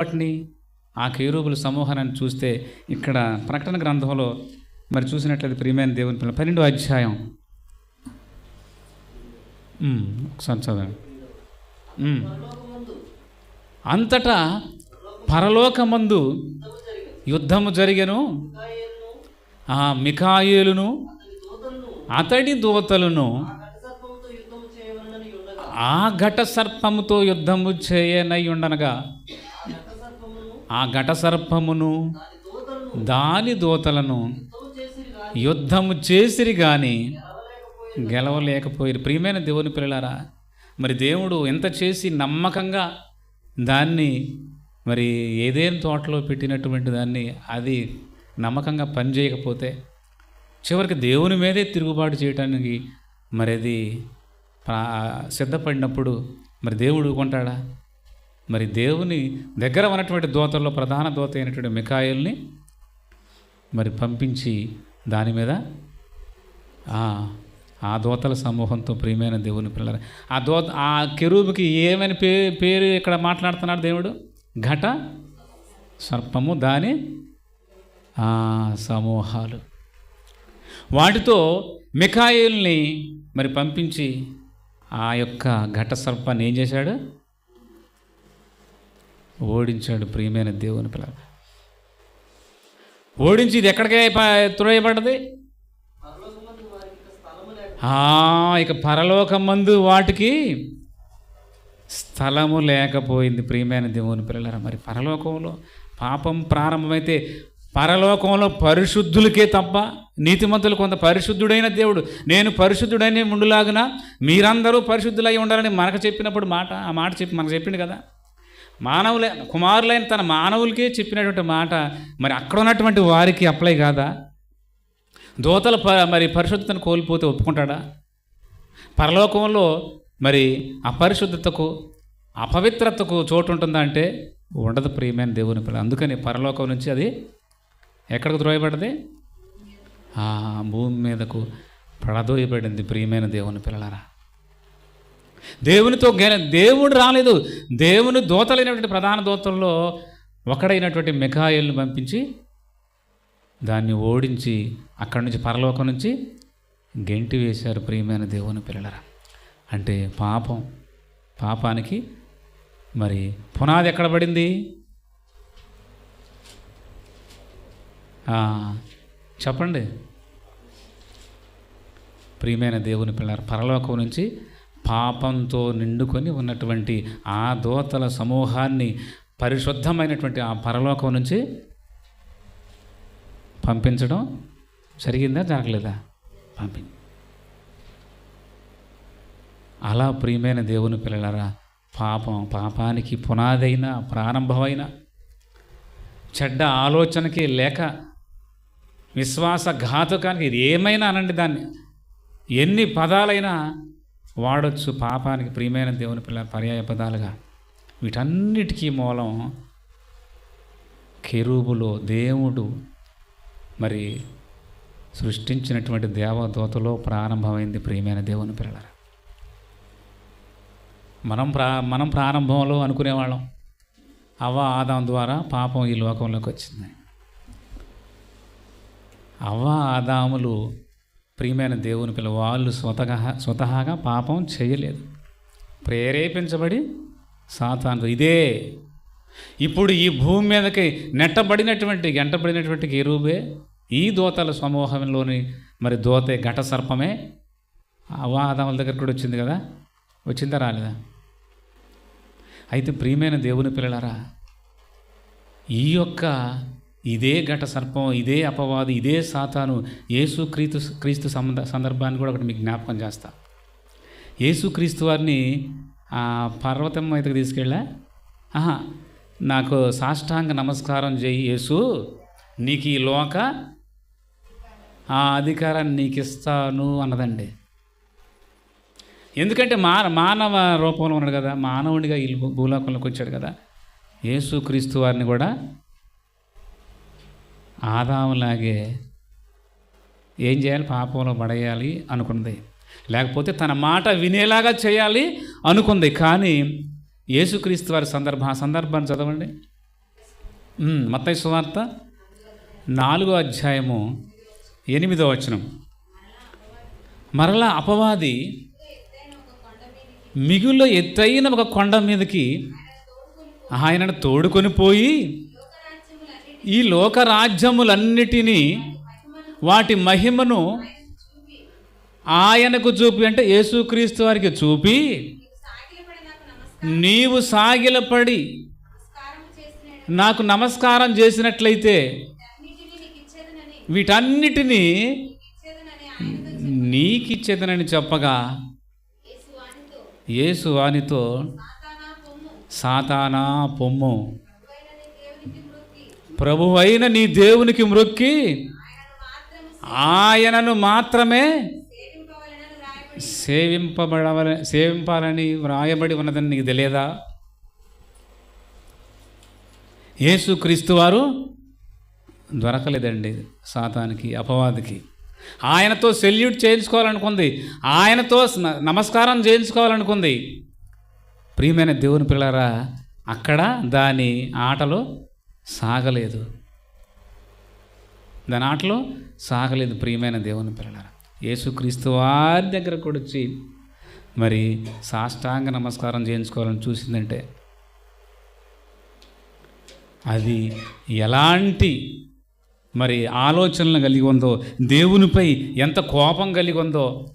వాటిని ఆ కేరూపుల సమూహాన్ని చూస్తే ఇక్కడ ప్రకటన గ్రంథంలో మరి చూసినట్లయితే ప్రియమైన దేవుని పిల్లలు పన్నెండో అధ్యాయం. ఒకసారి చదవండి. అంతటా పరలోకమందు యుద్ధము జరిగను. ఆ మికాయేలును అతడి దూతలను ఆ ఘట సర్పముతో యుద్ధము చేయనై ఉండనగా ఆ ఘట సర్పమును దాని దూతలను యుద్ధము చేసిరి కానీ గెలవలేకపోయి ప్రియమైన దేవుని పిల్లలారా మరి దేవుడు ఎంత చేసి నమ్మకంగా దాన్ని మరి ఏదేం తోటలో పెట్టినటువంటి దాన్ని అది నమ్మకంగా పనిచేయకపోతే చివరికి దేవుని మీదే తిరుగుబాటు చేయటానికి మరి అది ప్రా- సిద్ధపడినప్పుడు మరి దేవుడు కొంటాడా మరి దేవుని దగ్గర ఉన్నటువంటి దోతల్లో ప్రధాన దోత అయినటువంటి మికాయిల్ని మరి పంపించి దాని మీద ఆ, దోతల సమూహంతో ప్రియమైన దేవుని పిల్లలు. ఆ దోత ఆ కెరూబుకి ఏమని పే పేరు ఇక్కడ మాట్లాడుతున్నాడు దేవుడు? ఘట సర్పము దాని ఆ సమూహాలు. వాటితో మికాయిల్ని మరి పంపించి ఆ యొక్క ఘట సర్పాన్ని ఏం చేశాడు? ఓడించాడు ప్రియమైన దేవుని పిల్ల ఓడించి ఇది ఎక్కడికే ప- త్రోయబడ్డది ఆ, ఇక పరలోకమందు వాటికి స్థలము లేకపోయింది ప్రియమైన దేవుని పిల్లల మరి పరలోకంలో పాపం ప్రారంభమైతే పరలోకంలో పరిశుద్ధులకే తప్ప నీతిమంతులు కొంత పరిశుద్ధుడైన దేవుడు నేను పరిశుద్ధుడైన ముందులాగున మీరందరూ పరిశుద్ధులై ఉండాలని మనకు చెప్పినప్పుడు మాట ఆ మాట చెప్పి మనకు చెప్పింది కదా. మానవులే కుమారులైన తన మానవులకే చెప్పినటువంటి మాట మరి అక్కడ ఉన్నటువంటి వారికి అప్లై కాదా? దోతల ప మరి పరిశుద్ధతను కోల్పోతే ఒప్పుకుంటాడా? పరలోకంలో మరి అపరిశుద్ధతకు అపవిత్రతకు చోటు ఉంటుందా అంటే ఉండదు ప్రియమైన దేవుని పిల్ల అందుకని పరలోకం నుంచి అది ఎక్కడికి ద్రోయబడ్డది? భూమి మీదకు పడదోయబడింది ప్రియమైన దేవుని పిల్లలరా. దేవునితో దేవుడు రాలేదు. దేవుని దోతలైనటువంటి ప్రధాన దోతల్లో ఒకడైనటువంటి మిఖాయిల్ని పంపించి దాన్ని ఓడించి అక్కడి నుంచి పరలోకం నుంచి గెంటి వేశారు ప్రియమైన దేవుని పిల్లలరా. అంటే పాపం పాపానికి మరి పునాది ఎక్కడ పడింది? చెప్పండి. ప్రియమైన దేవుని పిల్లలు పరలోకం నుంచి పాపంతో నిండుకొని ఉన్నటువంటి ఆ దోతల సమూహాన్ని పరిశుద్ధమైనటువంటి ఆ పరలోకం నుంచి పంపించడం జరిగిందా జరగలేదా? పంపి అలా ప్రియమైన దేవుని పిల్లలారా పాపం పాపానికి పునాదైన ప్రారంభమైన చెడ్డ ఆలోచనకి లేక విశ్వాసఘాతుకానికి ఇది ఏమైనా అనండి దాన్ని ఎన్ని పదాలైనా వాడచ్చు పాపానికి ప్రియమైన దేవుని పిల్ల పర్యాయ పదాలుగా. వీటన్నిటికీ మూలం కెరూబులో దేవుడు మరి సృష్టించినటువంటి దేవదూతలో ప్రారంభమైంది ప్రియమైన దేవుని పిల్లల మనం ప్రా మనం ప్రారంభంలో అనుకునేవాళ్ళం. అవ్వ ఆదాం ద్వారా పాపం ఈ లోకంలోకి వచ్చింది. అవ్వ ఆదాములు ప్రియమైన దేవుని పిల్ల వాళ్ళు స్వతహా స్వతహాగా పాపం చేయలేదు. ప్రేరేపించబడి సాతాను ఇదే. ఇప్పుడు ఈ భూమి మీదకి నెట్టబడినటువంటి గంటబడినటువంటి ఎరువే ఈ దోతల సమూహంలోని మరి దోతే ఘట సర్పమే. అవాదముల దగ్గర కూడా వచ్చింది కదా? వచ్చిందా రాలేదా? అయితే ప్రియమైన దేవుని పిల్లలారా ఈ యొక్క ఇదే ఘట సర్పం ఇదే అపవాది ఇదే సాతాను యేసు క్రీస్తు క్రీస్తు సంబంధ సందర్భాన్ని కూడా ఒకటి మీకు జ్ఞాపకం చేస్తా. యేసు క్రీస్తు వారిని ఆ పర్వతం మీదకి తీసుకెళ్ళా? ఆహా నాకు సాష్టాంగ నమస్కారం చేయి యేసు నీకు ఈ లోక ఆ అధికారాన్ని నీకు ఇస్తాను అన్నదండి. ఎందుకంటే మా మానవ రూపంలో ఉన్నాడు కదా మానవుడిగా ఈ భూలోకంలోకి వచ్చాడు కదా యేసు క్రీస్తు వారిని కూడా ఆదాములాగే ఏం చేయాలి? పాపంలో పడేయాలి అనుకుంది. లేకపోతే తన మాట వినేలాగా చేయాలి అనుకుంది. కానీ యేసుక్రీస్తు వారి సందర్భం ఆ సందర్భాన్ని చదవండి. మత్తయ్య సువార్త నాలుగో అధ్యాయము ఎనిమిదో వచనం. మరలా అపవాది మిగులు ఎత్తైన ఒక కొండ మీదకి ఆయనను తోడుకొని పోయి ఈ లోకరాజ్యములన్నిటినీ వాటి మహిమను ఆయనకు చూపి అంటే యేసుక్రీస్తు వారికి చూపి నీవు సాగిలపడి నాకు నమస్కారం చేసినట్లయితే వీటన్నిటినీ నీకిచ్చేదనని చెప్పగా యేసు వానితో సాతానా పొమ్ము. ప్రభువైన నీ దేవునికి మ్రొక్కి ఆయనను మాత్రమే సేవింపబడవల సేవింపాలని వ్రాయబడి ఉన్నదని నీకు తెలియదా? యేసుక్రీస్తు వారు దొరకలేదండి సాతానికి అపవాదికి. ఆయనతో సెల్యూట్ చేయించుకోవాలనుకుంది. ఆయనతో నమస్కారం చేయించుకోవాలనుకుంది. ప్రియమైన దేవుని పిల్లరా అక్కడ దాని ఆటలో సాగలేదు. దాని ఆటలో సాగలేదు ప్రియమైన దేవుని పిల్లలారా. యేసుక్రీస్తు వారి దగ్గర కూడా వచ్చి మరి సాష్టాంగ నమస్కారం చేయించుకోవాలని చూసిందంటే అది ఎలాంటి మరి ఆలోచనలు కలిగి ఉందో దేవునిపై ఎంత కోపం కలిగి ఉందో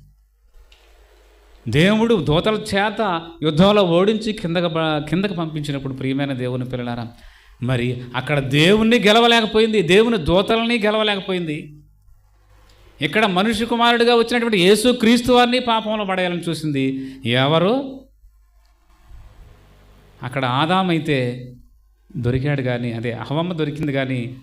దేవుడు దూతల చేత యుద్ధంలో ఓడించి కిందకు కిందకు పంపించినప్పుడు ప్రియమైన దేవుని పిల్లలారా మరి అక్కడ దేవుణ్ణి గెలవలేకపోయింది దేవుని దూతలని గెలవలేకపోయింది. ఇక్కడ మనుష్య కుమారుడిగా వచ్చినటువంటి యేసు క్రీస్తు వారిని పాపంలో పడేయాలని చూసింది. ఎవరు? అక్కడ ఆదామైతే దొరికాడు కానీ అదే అహవమ్మ దొరికింది కానీ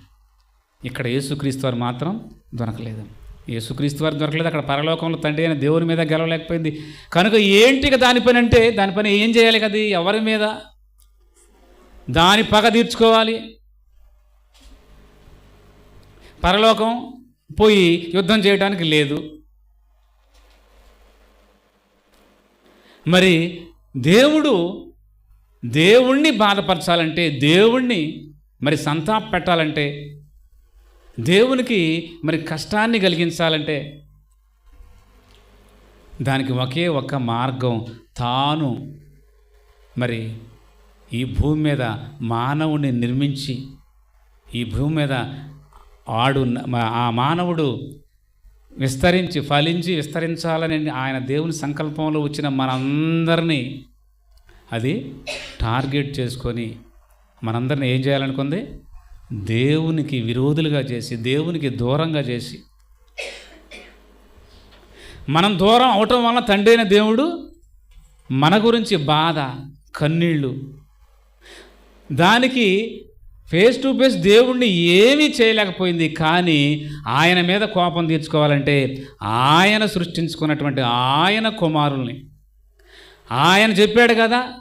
ఇక్కడ యేసుక్రీస్తు వారు మాత్రం దొరకలేదు. యేసుక్రీస్తు వారు దొరకలేదు అక్కడ పరలోకంలో తండ్రి అయిన దేవుని మీద గెలవలేకపోయింది. కనుక ఏంటిక దానిపైన అంటే దానిపైన ఏం చేయాలి కదా ఎవరి మీద? దాని పగ తీర్చుకోవాలి. పరలోకం పోయి యుద్ధం చేయడానికి లేదు. మరి దేవుడు దేవుణ్ణి బాధపరచాలంటే దేవుణ్ణి మరి సంతాప పెట్టాలంటే దేవునికి మరి కష్టాన్ని కలిగించాలంటే దానికి ఒకే ఒక్క మార్గం తాను మరి ఈ భూమి మీద మానవుని నిర్మించి ఈ భూమి మీద ఆడు ఆ మానవుడు విస్తరించి ఫలించి విస్తరించాలని ఆయన దేవుని సంకల్పంలో వచ్చిన మనందరినీ అది టార్గెట్ చేసుకొని మనందరిని ఏం చేయాలనుకుంది? దేవునికి విరోధులుగా చేసి దేవునికి దూరంగా చేసి. మనం దూరం అవటం వల్ల తండ్రి అయిన దేవుడు మన గురించి బాధ కన్నీళ్ళు దానికి ఫేస్ టు ఫేస్ దేవుణ్ణి ఏమీ చేయలేకపోయింది. కానీ ఆయన మీద కోపం తీర్చుకోవాలంటే ఆయన సృష్టించుకున్నటువంటి ఆయన కుమారుల్ని. ఆయన చెప్పాడు కదా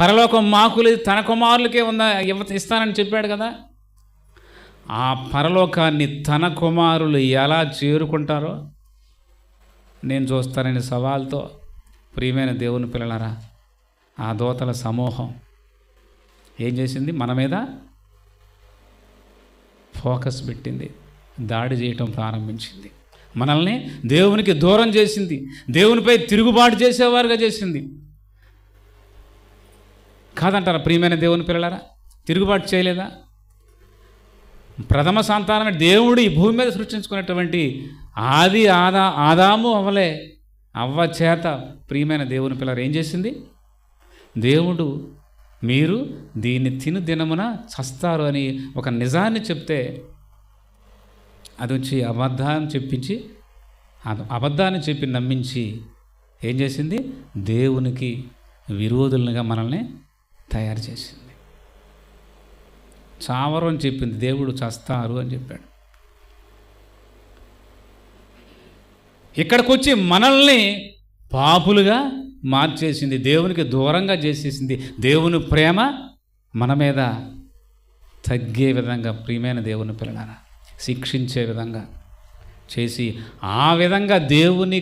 పరలోకం మాకులు తన కుమారులకే ఉందా ఇవ్వ ఇస్తానని చెప్పాడు కదా. ఆ పరలోకాన్ని తన కుమారులు ఎలా చేరుకుంటారో నేను చూస్తానని సవాల్తో ప్రియమైన దేవుని పిల్లలరా ఆ దోతల సమూహం ఏం చేసింది? మన మీద ఫోకస్ పెట్టింది. దాడి చేయటం ప్రారంభించింది. మనల్ని దేవునికి దూరం చేసింది. దేవునిపై తిరుగుబాటు చేసేవారుగా చేసింది. కాదంటారా ప్రియమైన దేవుని పిల్లలారా? తిరుగుబాటు చేయలేదా? ప్రథమ సంతానమే దేవుడు ఈ భూమి మీద సృష్టించుకున్నటువంటి ఆది ఆదా ఆదాము అవ్వలే అవ్వ చేత ప్రియమైన దేవుని పిల్లలు ఏం చేసింది? దేవుడు మీరు దీన్ని తిను దినమున చస్తారు అని ఒక నిజాన్ని చెప్తే అది వచ్చి అబద్ధాన్ని చెప్పించి అబద్ధాన్ని చెప్పి నమ్మించి ఏం చేసింది? దేవునికి విరోధులుగా మనల్ని తయారు చేసింది. చావరు అని చెప్పింది దేవుడు చస్తారు అని చెప్పాడు. ఇక్కడికి వచ్చి మనల్ని పాపులుగా మార్చేసింది దేవునికి దూరంగా చేసేసింది. దేవుని ప్రేమ మన మీద తగ్గే విధంగా ప్రియమైన దేవుని పిల్లలారా శిక్షించే విధంగా చేసి ఆ విధంగా దేవుని